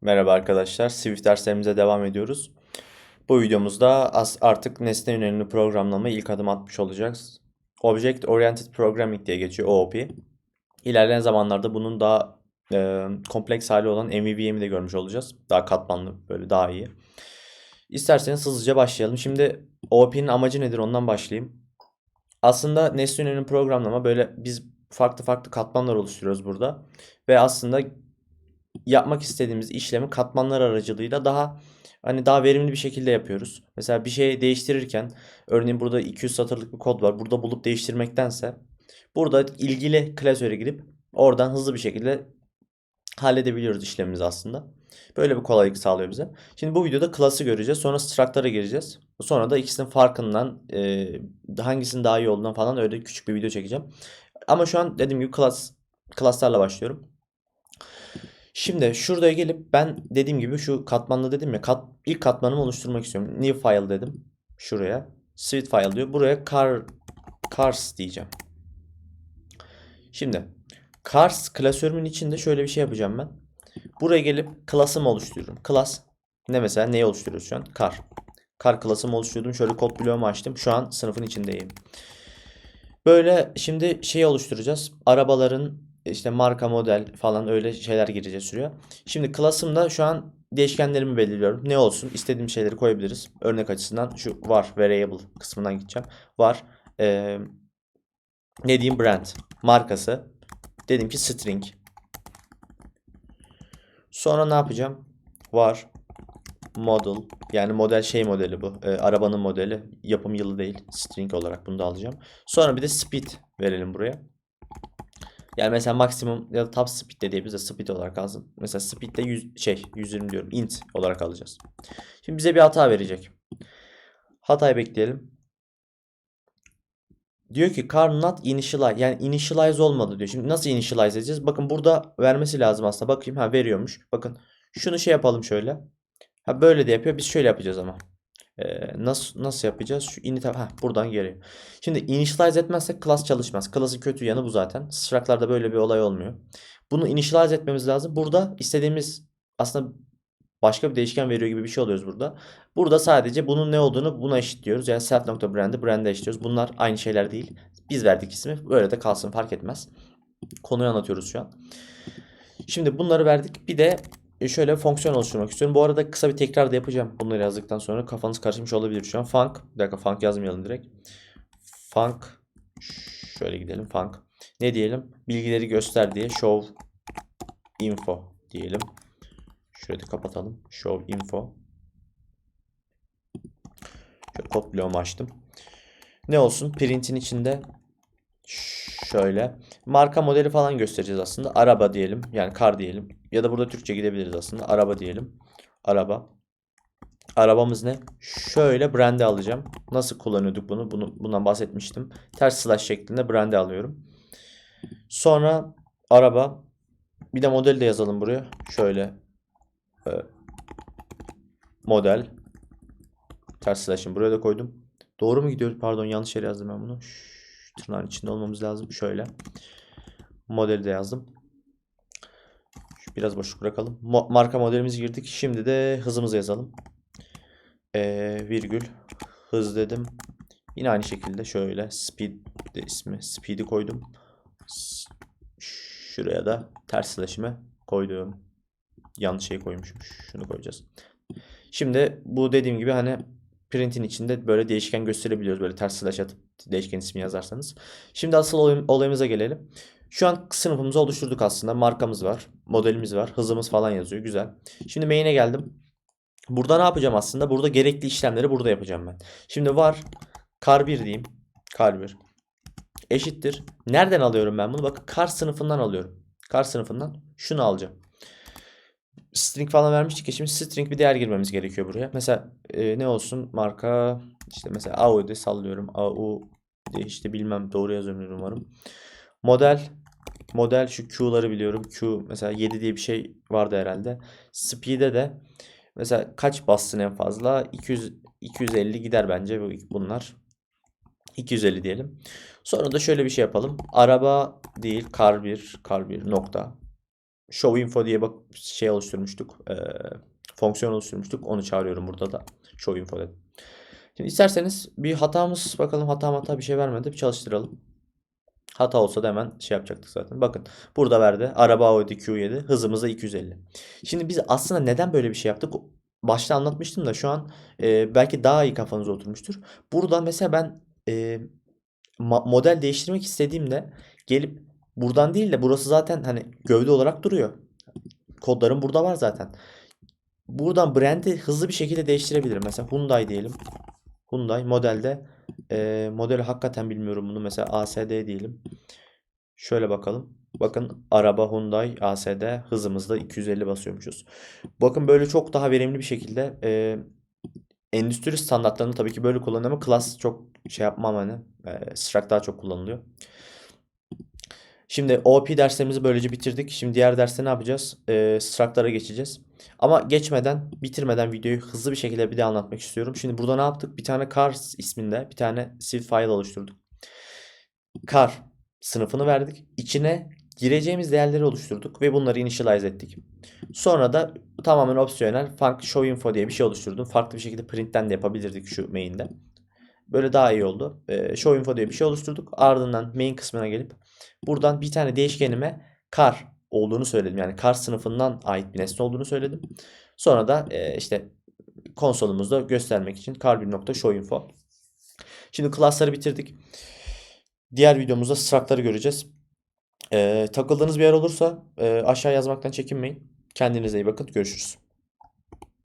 Merhaba arkadaşlar, Swift derslerimize devam ediyoruz. Bu videomuzda artık nesne yönelimli programlamaya ilk adım atmış olacağız. Object Oriented Programming diye geçiyor OOP. İlerleyen zamanlarda bunun daha e, kompleks hali olan MVVM'i de görmüş olacağız. Daha katmanlı, böyle daha iyi. İsterseniz hızlıca başlayalım. Şimdi OOP'nin amacı nedir ondan başlayayım. Aslında nesne yönelimli programlama böyle biz farklı farklı katmanlar oluşturuyoruz burada. Ve aslında yapmak istediğimiz işlemi katmanlar aracılığıyla daha hani daha verimli bir şekilde yapıyoruz. Mesela bir şey değiştirirken örneğin burada 200 satırlık bir kod var. Burada bulup değiştirmektense burada ilgili klasöre girip oradan hızlı bir şekilde halledebiliyoruz işlemimizi aslında. Böyle bir kolaylık sağlıyor bize. Şimdi bu videoda class'ı göreceğiz. Sonra structure'a gireceğiz. Sonra da ikisinin farkından e, hangisinin daha iyi olduğundan falan öyle küçük bir video çekeceğim. Ama şu an dediğim gibi class class'larla başlıyorum. Şimdi şuraya gelip ben dediğim gibi şu katmanlı dedim ya kat, ilk katmanımı oluşturmak istiyorum. New file dedim. Şuraya. Sweet file diyor. Buraya car cars diyeceğim. Şimdi cars klasörümün içinde şöyle bir şey yapacağım ben. Buraya gelip class'ımı oluşturuyorum. Class ne mesela neyi oluşturuyoruz şu an? Car. Car class'ımı oluşturdum. Şöyle kod bloğumu açtım. Şu an sınıfın içindeyim. Böyle şimdi şey oluşturacağız. Arabaların işte marka model falan öyle şeyler gireceğiz şuraya. Şimdi class'ımda şu an değişkenlerimi belirliyorum. Ne olsun? İstediğim şeyleri koyabiliriz. Örnek açısından şu var variable kısmından gideceğim. Var ee, ne diyeyim brand markası. Dedim ki string. Sonra ne yapacağım? Var model yani model şey modeli bu. Ee, arabanın modeli. Yapım yılı değil. String olarak bunu da alacağım. Sonra bir de speed verelim buraya. Yani mesela maksimum ya da top speed de diyebiliriz de speed olarak alsın. Mesela speed de 100, şey 120 diyorum int olarak alacağız. Şimdi bize bir hata verecek. Hatayı bekleyelim. Diyor ki car not initialize yani initialize olmadı diyor. Şimdi nasıl initialize edeceğiz? Bakın burada vermesi lazım aslında. Bakayım ha veriyormuş. Bakın şunu şey yapalım şöyle. Ha böyle de yapıyor. Biz şöyle yapacağız ama. Ee, nasıl nasıl yapacağız? Şu init ha buradan geliyor. Şimdi initialize etmezsek class çalışmaz. Class'ın kötü yanı bu zaten. Struct'larda böyle bir olay olmuyor. Bunu initialize etmemiz lazım. Burada istediğimiz aslında başka bir değişken veriyor gibi bir şey oluyoruz burada. Burada sadece bunun ne olduğunu buna eşitliyoruz. Yani self.brand'i brand'e eşitliyoruz. Bunlar aynı şeyler değil. Biz verdik ismi. Böyle de kalsın fark etmez. Konuyu anlatıyoruz şu an. Şimdi bunları verdik. Bir de şöyle fonksiyon oluşturmak istiyorum. Bu arada kısa bir tekrar da yapacağım. Bunları yazdıktan sonra kafanız karışmış olabilir şu an. Func. Bir dakika func yazmayalım direkt. Func. Şöyle gidelim. Func. Ne diyelim? Bilgileri göster diye show info diyelim. Şöyle kapatalım. Show info. Şöyle kod açtım. Ne olsun? Print'in içinde şöyle marka modeli falan göstereceğiz aslında. Araba diyelim. Yani kar diyelim. Ya da burada Türkçe gidebiliriz aslında. Araba diyelim. Araba. Arabamız ne? Şöyle brand'i alacağım. Nasıl kullanıyorduk bunu? bunu? Bundan bahsetmiştim. Ters slash şeklinde brand'i alıyorum. Sonra araba. Bir de model de yazalım buraya. Şöyle e, model. Ters slash'ını buraya da koydum. Doğru mu gidiyor? Pardon yanlış yere yazdım ben bunu. Şu tırnağın içinde olmamız lazım. Şöyle. Modeli de yazdım. Biraz boşluk bırakalım. Marka modelimizi girdik. Şimdi de hızımızı yazalım. Ee, virgül hız dedim. Yine aynı şekilde şöyle speed de ismi speed'i koydum. Şuraya da ters koydum. Yanlış şey koymuşum. Şunu koyacağız. Şimdi bu dediğim gibi hani print'in içinde böyle değişken gösterebiliyoruz. Böyle ters slash atıp değişken ismi yazarsanız. Şimdi asıl olay, olayımıza gelelim. Şu an sınıfımızı oluşturduk aslında. Markamız var. Modelimiz var. Hızımız falan yazıyor. Güzel. Şimdi main'e geldim. Burada ne yapacağım aslında? Burada gerekli işlemleri burada yapacağım ben. Şimdi var. Kar 1 diyeyim. Kar 1. Eşittir. Nereden alıyorum ben bunu? Bakın kar sınıfından alıyorum. Kar sınıfından şunu alacağım. String falan vermiştik ya şimdi string bir değer girmemiz gerekiyor buraya. Mesela e, ne olsun marka işte mesela Audi sallıyorum. AU diye işte bilmem doğru yazıyorum umarım. Model model şu Q'ları biliyorum. Q mesela 7 diye bir şey vardı herhalde. Speed'e de mesela kaç bastın en fazla? 200 250 gider bence bunlar. 250 diyelim. Sonra da şöyle bir şey yapalım. Araba değil kar 1 kar 1 nokta. Show info diye bak şey oluşturmuştuk. Ee, fonksiyon oluşturmuştuk. Onu çağırıyorum burada da. Show info dedim. Şimdi isterseniz bir hatamız bakalım hata hata bir şey vermedi. Bir çalıştıralım. Hata olsa da hemen şey yapacaktık zaten. Bakın burada verdi. Araba Audi Q7. Hızımız da 250. Şimdi biz aslında neden böyle bir şey yaptık? Başta anlatmıştım da şu an e, belki daha iyi kafanıza oturmuştur. Burada mesela ben e, model değiştirmek istediğimde gelip buradan değil de burası zaten hani gövde olarak duruyor. Kodlarım burada var zaten. Buradan brand'i hızlı bir şekilde değiştirebilirim. Mesela Hyundai diyelim. Hyundai modelde e, modeli hakikaten bilmiyorum bunu. Mesela ASD diyelim. Şöyle bakalım. Bakın araba Hyundai ASD hızımızda 250 basıyormuşuz. Bakın böyle çok daha verimli bir şekilde e, endüstri standartlarını tabii ki böyle kullanıyorum ama class çok şey yapmam hani. E, Struct daha çok kullanılıyor. Şimdi OOP derslerimizi böylece bitirdik. Şimdi diğer derste ne yapacağız? E, Struct'lara geçeceğiz. Ama geçmeden, bitirmeden videoyu hızlı bir şekilde bir daha anlatmak istiyorum. Şimdi burada ne yaptık? Bir tane cars isminde bir tane civil file oluşturduk. Car sınıfını verdik. İçine gireceğimiz değerleri oluşturduk ve bunları initialize ettik. Sonra da tamamen opsiyonel farklı show info diye bir şey oluşturdum. Farklı bir şekilde printten de yapabilirdik şu main'de. Böyle daha iyi oldu. Ee, show info diye bir şey oluşturduk. Ardından main kısmına gelip buradan bir tane değişkenime car olduğunu söyledim. Yani car sınıfından ait bir nesne olduğunu söyledim. Sonra da e, işte konsolumuzda göstermek için car1.showinfo. Şimdi class'ları bitirdik. Diğer videomuzda struct'ları göreceğiz. Ee, takıldığınız bir yer olursa e, aşağı yazmaktan çekinmeyin. Kendinize iyi bakın. Görüşürüz.